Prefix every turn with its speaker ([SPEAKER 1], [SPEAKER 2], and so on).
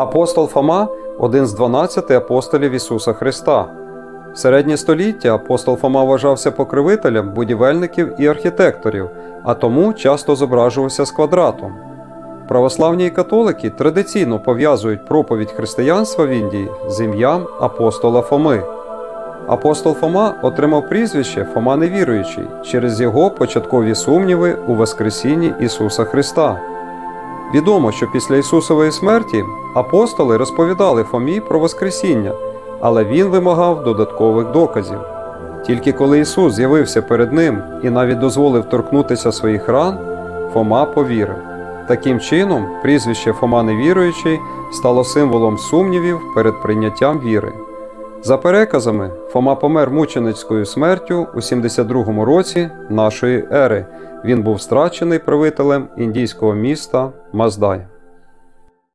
[SPEAKER 1] Апостол Фома один з 12 апостолів Ісуса Христа. В середнє століття апостол Фома вважався покровителем будівельників і архітекторів, а тому часто зображувався з квадратом. Православні і католики традиційно пов'язують проповідь християнства в Індії з ім'ям апостола Фоми. Апостол Фома отримав прізвище Фома Невіруючий через його початкові сумніви у Воскресінні Ісуса Христа. Відомо, що після Ісусової смерті апостоли розповідали Фомі про Воскресіння, але він вимагав додаткових доказів. Тільки коли Ісус з'явився перед ним і навіть дозволив торкнутися своїх ран, Фома повірив. Таким чином, прізвище Фома Невіруючий стало символом сумнівів перед прийняттям віри. За переказами, Фома помер мученицькою смертю у 72 році нашої ери. Він був страчений правителем індійського міста Маздай.